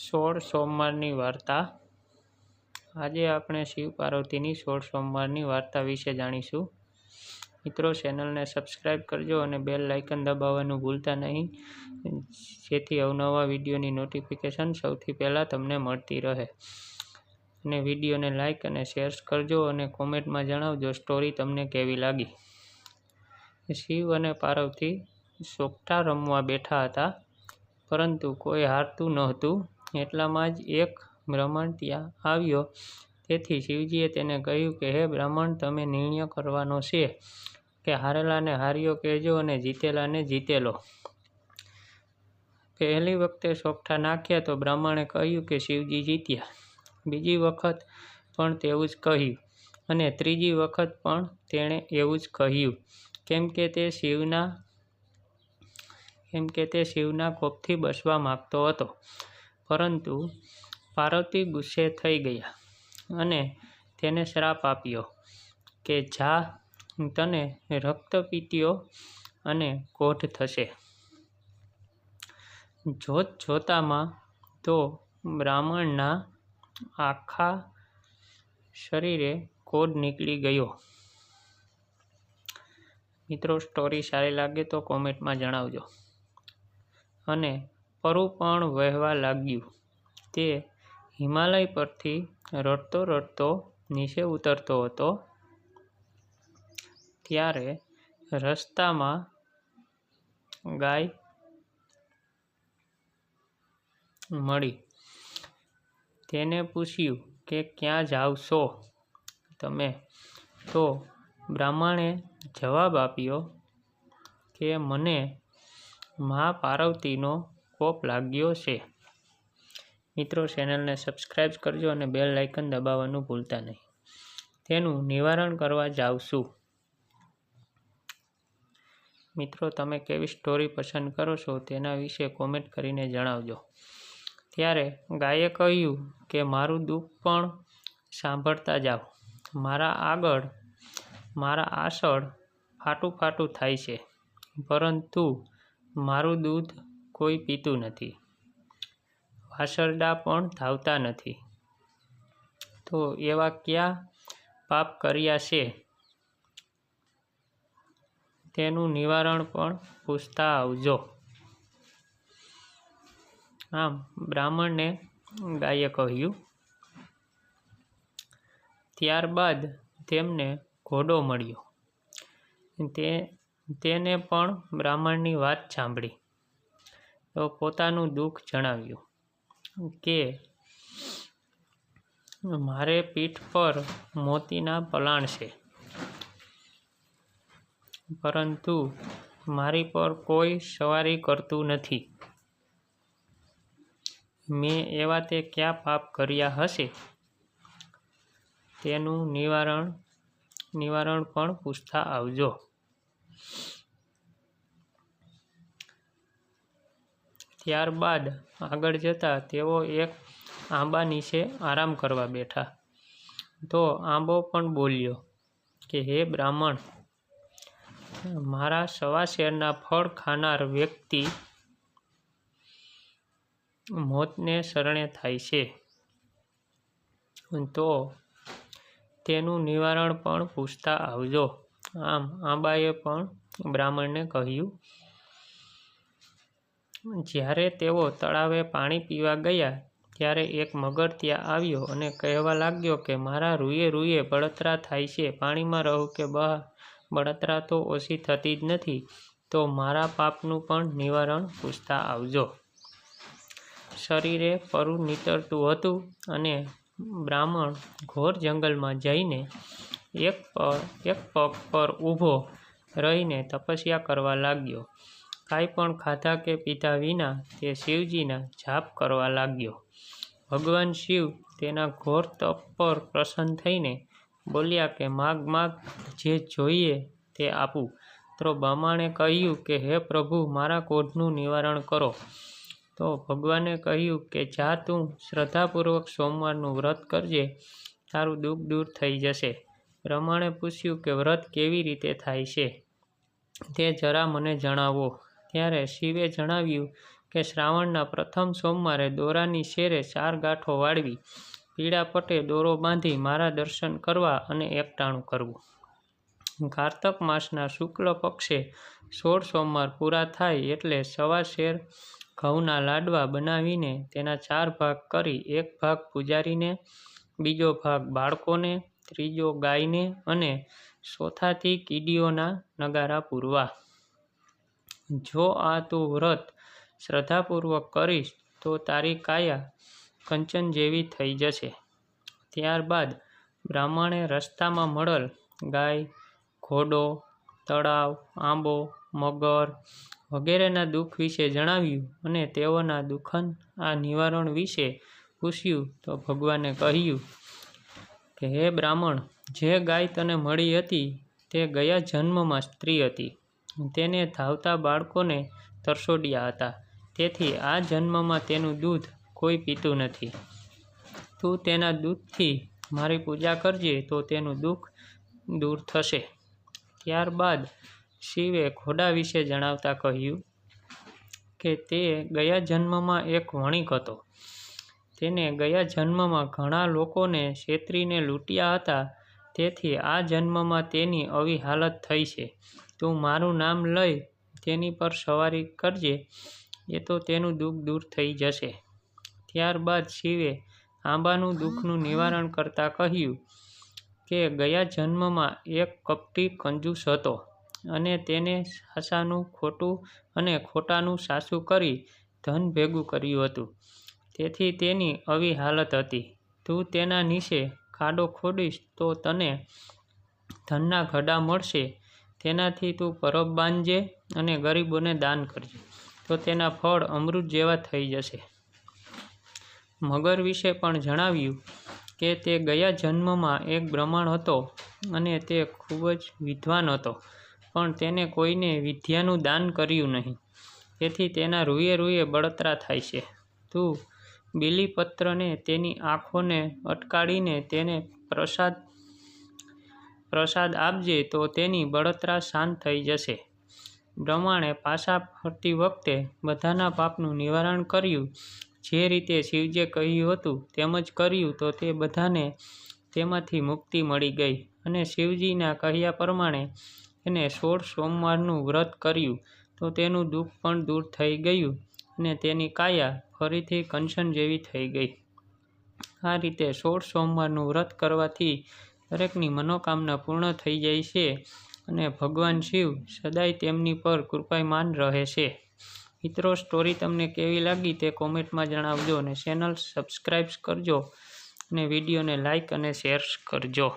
સોળ સોમવારની વાર્તા. આજે આપણે શિવ પાર્વતીની સોળ સોમવારની વાર્તા વિશે જાણીશું. મિત્રો, ચેનલને સબસ્ક્રાઈબ કરજો અને બેલ લાઇકન દબાવવાનું ભૂલતા નહીં. જેથી અવનવા વિડીયોની નોટિફિકેશન સૌથી પહેલાં તમને મળતી રહે. અને વિડીયોને લાઇક અને શેર કરજો અને કોમેન્ટમાં જણાવજો સ્ટોરી તમને કેવી લાગી. શિવ અને પાર્વતી સોગઠા રમવા બેઠા હતા, પરંતુ કોઈ હારતું નહોતું. એટલામાં જ એક બ્રાહ્મણ ત્યાં આવ્યો. તેથી શિવજીએ તેને કહ્યું કે, હે બ્રાહ્મણ તમે નિર્ણય કરવાનો છે કે હારેલાને હાર્યો કહેજો અને જીતેલાને જીતેલો. પહેલી વખતે સોગઠા નાખ્યા તો બ્રાહ્મણે કહ્યું કે, શિવજી જીત્યા. બીજી વખત પણ તેવું જ કહ્યું અને ત્રીજી વખત પણ તેણે એવું જ કહ્યું. કેમ કે તે શિવના, કેમ કે તે શિવના કોપથી બચવા માગતો હતો. પરંતુ પાર્વતી ગુસ્સે થઈ ગયા અને તેને શ્રાપ આપ્યો કે જા તને રક્તપીત્યો અને કોઢ થશે. જોત જોતામાં તો બ્રાહ્મણના આખા શરીરે કોઢ નીકળી ગયો. મિત્રો સ્ટોરી સારી લાગે તો કોમેન્ટમાં જણાવજો. અને પરુ પણ વહેવા લાગ્યું. તે હિમાલય પરથી રડતો રડતો નીચે ઉતરતો હતો. ત્યારે રસ્તામાં ગાય મળી. તેને પૂછ્યું કે, ક્યાં જાવ છો? તમે તો બ્રાહ્મણે જવાબ આપ્યો કે, મને મા પાર્વતીનો કોપ લાગ્યો છે. મિત્રો ચેનલને સબસ્ક્રાઈબ કરજો અને બેલ લાઇકન દબાવવાનું ભૂલતા નહીં. તેનું નિવારણ કરવા જાઉં છું. મિત્રો, તમે કેવી સ્ટોરી પસંદ કરો છો તેના વિશે કોમેન્ટ કરીને જણાવજો. ત્યારે ગાયે કહ્યું કે, મારું દુઃખ પણ સાંભળતા જાઓ. મારા આગળ, મારા આસળ ફાટું ફાટું થાય છે. પરંતુ મારું દૂધ કોઈ પીતું નથી. વાસરડા પણ ધાવતા નથી. તો એવા કયા પાપ કર્યા છે? તેનું નિવારણ પણ પૂછતા આવજો. આમ બ્રાહ્મણને ગાયે કહ્યું, ત્યારબાદ તેમને ઘોડો મળ્યો. તે, તેને પણ બ્રાહ્મણની વાત સાંભળી. પોતાનું દુઃખ જણાવ્યું કે મારે પીઠ પર મોતીના પલાણ છે. પરંતુ મારી પર કોઈ સવારી કરતું નથી. મેં એવા તે કયા પાપ કર્યા હશે? તેનું નિવારણ નિવારણ પણ પૂછતા આવજો. ત્યારબાદ આગળ જતા તેઓ એક આંબા નીચે આરામ કરવા બેઠા. તો આંબો પણ બોલ્યો કે, હે બ્રાહ્મણ, મારા સવા શેરના ફળ ખાનાર વ્યક્તિ મોતને શરણે થાય છે. તો તેનું નિવારણ પણ પૂછતા આવજો. આમ આંબાએ પણ બ્રાહ્મણને કહ્યું જ્યારે તેઓ તળાવે પાણી પીવા ગયા, ત્યારે એક મગર ત્યાં આવ્યો અને કહેવા લાગ્યો કે, મારા રૂએ રૂએ બળતરા થાય છે. પાણીમાં રહું કે બહાર. બળતરા તો ઓછી થતી જ નથી. તો મારા પાપનું પણ નિવારણ પૂછતા આવજો. શરીરે પરું નીતરતું હતું અને બ્રાહ્મણ ઘોર જંગલમાં જઈને એક એક પગ પર ઊભો રહીને તપસ્યા કરવા લાગ્યો. કાંઈ પણ ખાધા કે પીધા વિના તે શિવજીના જાપ કરવા લાગ્યો. ભગવાન શિવ તેના ઘોર તપ પર પ્રસન્ન થઈને બોલ્યા કે, માગ માગ, જે જોઈએ તે આપું. તો બ્રાહ્મણે કહ્યું કે, હે પ્રભુ, મારા કોઢનું નિવારણ કરો. તો ભગવાને કહ્યું કે, જા તું, શ્રદ્ધાપૂર્વક સોમવારનું વ્રત કરજે, તારું દુઃખ દૂર થઈ જશે. બ્રહ્માણે પૂછ્યું કે, વ્રત કેવી રીતે થાય છે? તે જરા મને જણાવો. ત્યારે શિવે જણાવ્યું કે શ્રાવણના પ્રથમ સોમવારે દોરાની શેરે ચાર ગાંઠો વાળવી. પીળા પટે દોરો બાંધી મારા દર્શન કરવા અને એકટાણું કરવું. કારતક માસના શુક્લ પક્ષે સોળ સોમવાર પૂરા થાય એટલે સવા શેર ઘઉંના લાડવા બનાવીને તેના ચાર ભાગ કરી એક ભાગ પૂજારીને, બીજો ભાગ બાળકોને, ત્રીજો ગાયને અને ચોથાથી કીડીઓના નગારા પૂરવા. જો આ તું વ્રત શ્રદ્ધાપૂર્વક કરીશ, તો તારી કાયા કંચન જેવી થઈ જશે. ત્યારબાદ બ્રાહ્મણે રસ્તામાં મળેલ ગાય, ઘોડો, તળાવ, આંબો, મગર વગેરેના દુઃખ વિશે જણાવ્યું અને તેઓના દુઃખન આ નિવારણ વિશે પૂછ્યું તો ભગવાને કહ્યું કે, હે બ્રાહ્મણ, જે ગાય તને મળી હતી તે ગયા જન્મમાં સ્ત્રી હતી. તેને ધાવતા બાળકોને તરસોડ્યા હતા. તેથી આ જન્મમાં તેનું દૂધ કોઈ પીતું નથી. તું તેના દૂધથી મારી પૂજા કરજે તો તેનું દુઃખ દૂર થશે. ત્યારબાદ શિવે ઘોડા વિશે જણાવતા કહ્યું કે તે ગયા જન્મમાં એક વણિક હતો. તેને ગયા જન્મમાં ઘણા લોકોને છેતરીને લૂંટ્યા હતા. તેથી આ જન્મમાં તેની આવી હાલત થઈ છે. તું મારું નામ લઈ તેની પર સવારી કરજે, એ તો તેનું દુઃખ દૂર થઈ જશે. ત્યારબાદ શિવે આંબાનું દુઃખનું નિવારણ કરતાં કહ્યું કે, ગયા જન્મમાં એક કપટી કંજૂસ હતો અને તેને સાસાનું ખોટું અને ખોટાનું સાસું કરી ધન ભેગું કર્યું હતું. તેથી તેની આવી હાલત હતી. તું તેના નીચે ખાડો ખોડીશ તો તને ધનના ઘડા મળશે. તેનાથી તું પરબ બાંધજે અને ગરીબોને દાન કરજે, તો તેના ફળ અમૃત જેવા થઈ જશે. મગર વિશે પણ જણાવ્યું કે તે ગયા જન્મમાં એક બ્રાહ્મણ હતો અને તે ખૂબ જ વિદ્વાન હતો, પણ તેને કોઈને વિદ્યાનું દાન કર્યું નહીં. તેથી તેના રૂએ રૂએ બળતરા થાય છે. તું બીલીપત્રને તેની આંખોને અટકાડીને તેને પ્રસાદ પ્રસાદ આપજે તો તેની બળતરા શાંત થઈ જશે. બ્રહ્માણે પાછા ફરતી વખતે બધાના પાપનું નિવારણ કર્યું. જે રીતે શિવજે કહ્યું હતું તેમ જ કર્યું તો તે બધાને તેમાંથી મુક્તિ મળી ગઈ અને શિવજીના કહ્યા પ્રમાણે એને સોળ સોમવારનું વ્રત કર્યું તો તેનું દુઃખ પણ દૂર થઈ ગયું અને તેની કાયા ફરીથી કંચન જેવી થઈ ગઈ. આ રીતે સોળ સોમવારનું વ્રત કરવાથી દરેકની મનોકામના પૂર્ણ થઈ જાય છે અને ભગવાન શિવ સદાય તેમની પર કૃપાયમાન રહે છે. મિત્રો સ્ટોરી તમને કેવી લાગી તે કોમેન્ટમાં જણાવજો અને ચેનલ સબસ્ક્રાઈબ કરજો અને વિડીયોને લાઇક અને શેર કરજો.